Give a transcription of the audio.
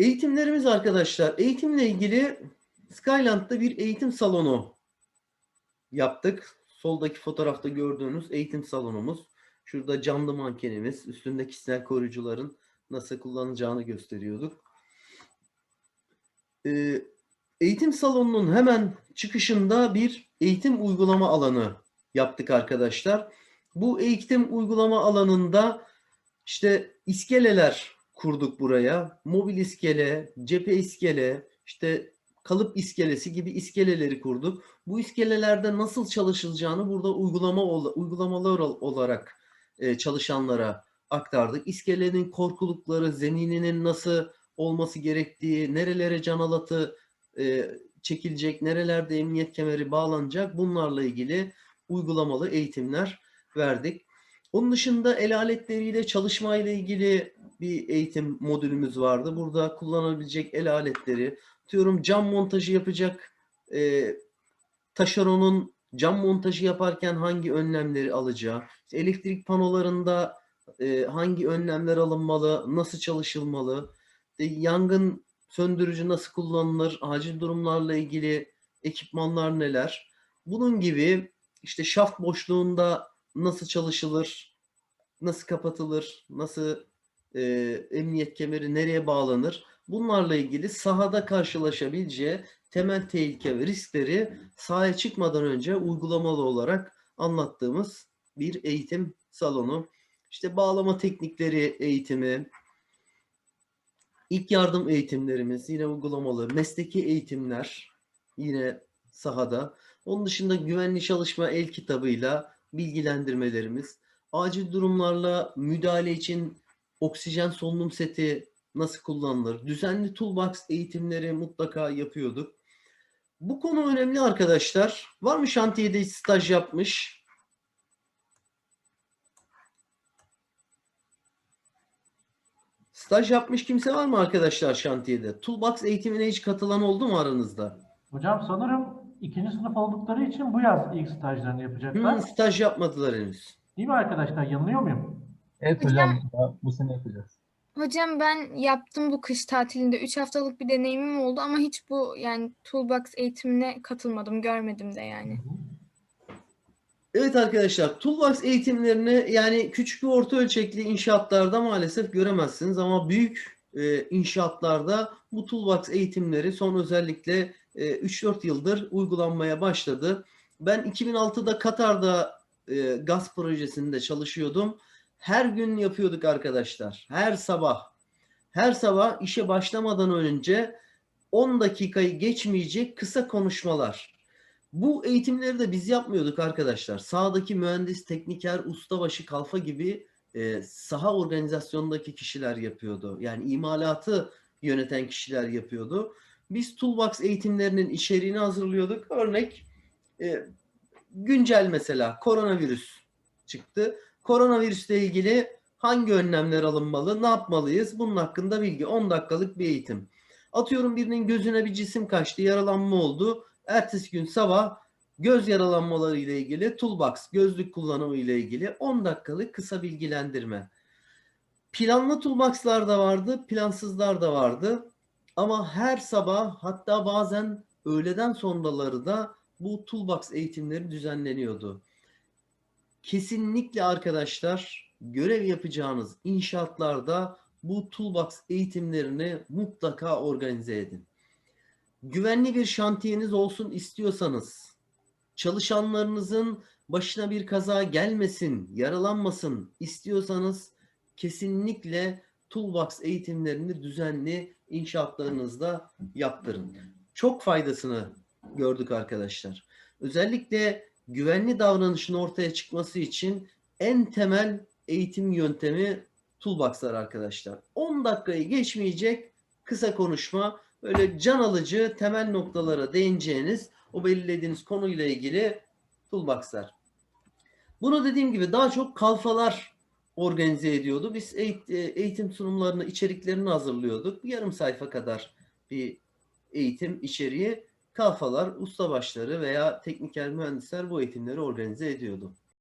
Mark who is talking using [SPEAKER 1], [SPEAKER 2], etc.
[SPEAKER 1] Eğitimlerimiz arkadaşlar, eğitimle ilgili Skyland'da bir eğitim salonu yaptık. Soldaki fotoğrafta gördüğünüz eğitim salonumuz. Şurada camlı mankenimiz, üstünde kişisel koruyucuların nasıl kullanacağını gösteriyorduk. Ee, eğitim salonunun hemen çıkışında bir eğitim uygulama alanı yaptık arkadaşlar. Bu eğitim uygulama alanında işte iskeleler kurduk buraya. Mobil iskele, cephe iskele, işte kalıp iskelesi gibi iskeleleri kurduk. Bu iskelelerde nasıl çalışılacağını burada uygulama uygulamalar ol- olarak e, çalışanlara aktardık. İskelenin korkulukları, zemininin nasıl olması gerektiği, nerelere can alatı e, çekilecek, nerelerde emniyet kemeri bağlanacak bunlarla ilgili uygulamalı eğitimler verdik. Onun dışında el aletleriyle çalışma ile ilgili bir eğitim modülümüz vardı. Burada kullanabilecek el aletleri, diyorum cam montajı yapacak e, taşeronun cam montajı yaparken hangi önlemleri alacağı, işte elektrik panolarında e, hangi önlemler alınmalı, nasıl çalışılmalı, e, yangın söndürücü nasıl kullanılır, acil durumlarla ilgili ekipmanlar neler, bunun gibi işte şaft boşluğunda nasıl çalışılır, nasıl kapatılır, nasıl e, emniyet kemeri nereye bağlanır, bunlarla ilgili sahada karşılaşabileceği temel tehlike ve riskleri sahaya çıkmadan önce uygulamalı olarak anlattığımız bir eğitim salonu. İşte bağlama teknikleri eğitimi, ilk yardım eğitimlerimiz yine uygulamalı, mesleki eğitimler yine sahada. Onun dışında güvenli çalışma el kitabıyla bilgilendirmelerimiz, acil durumlarla müdahale için oksijen solunum seti nasıl kullanılır? Düzenli toolbox eğitimleri mutlaka yapıyorduk. Bu konu önemli arkadaşlar. Var mı şantiyede hiç staj yapmış? Staj yapmış kimse var mı arkadaşlar şantiyede? Toolbox eğitimine hiç katılan oldu mu aranızda?
[SPEAKER 2] Hocam sanırım ikinci sınıf oldukları için bu yaz ilk stajlarını yapacaklar.
[SPEAKER 1] Hmm, staj yapmadılar henüz.
[SPEAKER 2] Değil mi arkadaşlar? Yanılıyor muyum?
[SPEAKER 3] Evet hocam daha bu sene yapacağız.
[SPEAKER 4] Hocam ben yaptım bu kış tatilinde. 3 haftalık bir deneyimim oldu ama hiç bu yani Toolbox eğitimine katılmadım, görmedim de yani.
[SPEAKER 1] Evet arkadaşlar, Toolbox eğitimlerini yani küçük ve orta ölçekli inşaatlarda maalesef göremezsiniz ama büyük e, inşaatlarda bu Toolbox eğitimleri son özellikle e, 3-4 yıldır uygulanmaya başladı. Ben 2006'da Katar'da e, gaz projesinde çalışıyordum. Her gün yapıyorduk arkadaşlar. Her sabah. Her sabah işe başlamadan önce 10 dakikayı geçmeyecek kısa konuşmalar. Bu eğitimleri de biz yapmıyorduk arkadaşlar. Sahadaki mühendis, tekniker, ustabaşı, kalfa gibi e, saha organizasyonundaki kişiler yapıyordu. Yani imalatı yöneten kişiler yapıyordu. Biz Toolbox eğitimlerinin içeriğini hazırlıyorduk. Örnek e, güncel mesela koronavirüs çıktı. Koronavirüsle ilgili hangi önlemler alınmalı, ne yapmalıyız? Bunun hakkında bilgi. 10 dakikalık bir eğitim. Atıyorum birinin gözüne bir cisim kaçtı, yaralanma oldu. Ertesi gün sabah göz yaralanmaları ile ilgili toolbox, gözlük kullanımı ile ilgili 10 dakikalık kısa bilgilendirme. Planlı toolbox'lar da vardı, plansızlar da vardı. Ama her sabah hatta bazen öğleden sonraları da bu toolbox eğitimleri düzenleniyordu. Kesinlikle arkadaşlar görev yapacağınız inşaatlarda bu toolbox eğitimlerini mutlaka organize edin. Güvenli bir şantiyeniz olsun istiyorsanız, çalışanlarınızın başına bir kaza gelmesin, yaralanmasın istiyorsanız kesinlikle toolbox eğitimlerini düzenli inşaatlarınızda yaptırın. Çok faydasını gördük arkadaşlar. Özellikle güvenli davranışın ortaya çıkması için en temel eğitim yöntemi toolbox'lar arkadaşlar. 10 dakikayı geçmeyecek kısa konuşma, böyle can alıcı temel noktalara değineceğiniz o belirlediğiniz konuyla ilgili toolbox'lar. Bunu dediğim gibi daha çok kalfalar organize ediyordu. Biz eğit- eğitim sunumlarını, içeriklerini hazırlıyorduk. Yarım sayfa kadar bir eğitim içeriği kalfalar, ustabaşları veya tekniker mühendisler bu eğitimleri organize ediyordu.